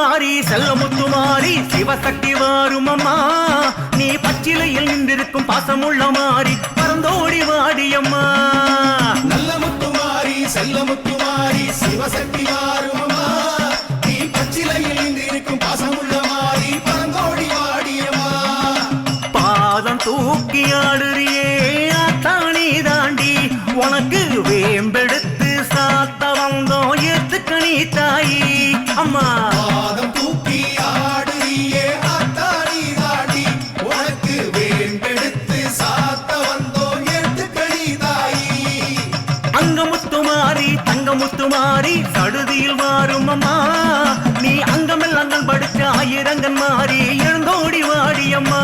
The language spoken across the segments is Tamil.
மாறி செல்லமுத்து மாறி சிவசக்தி வாரும் அம்மா. நீ பச்சிலையில் நின்றிருக்கும் பாசமுள்ள மாறி பரந்தோடி வாடியம்மா நல்ல முத்துமாரி செல்ல முத்துமாரி சிவசக்தி மாறுமம்மா நீ பச்சிலையில் நின்றிருக்கும் பாசமுள்ள மாறி பரங்கோடி வாடியம்மா பாதம் தூக்கி ஆடுறியே ஆத்தானி தாண்டி. உனக்கு வேம்பெடுத்து சாத்த வந்தோம் ஏத்துக்கணி தாயி. அம்மா. முத்துமாரி தங்க முத்துமாரி சடுதியில் வாரும் அம்மா. நீ அங்கமெல்லாம் படுத்த ஆயிரங்கன் மாறி எழுந்தோடி வாடியம்மா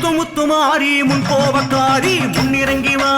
முத்து முத்து மாறி முன் கோபக்காரி முன்னிறங்கி வா.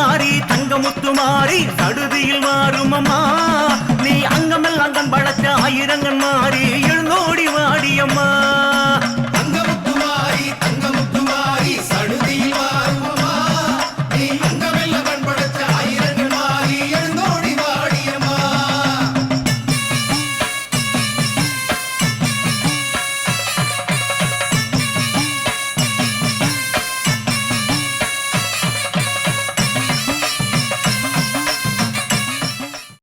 மாறி தங்கமுத்து மாறி சடுதியில் மாறும் அம்மா. நீ அங்கமெல்லாம் கண் படைச்ச ஆயிரங்கன் மாறி.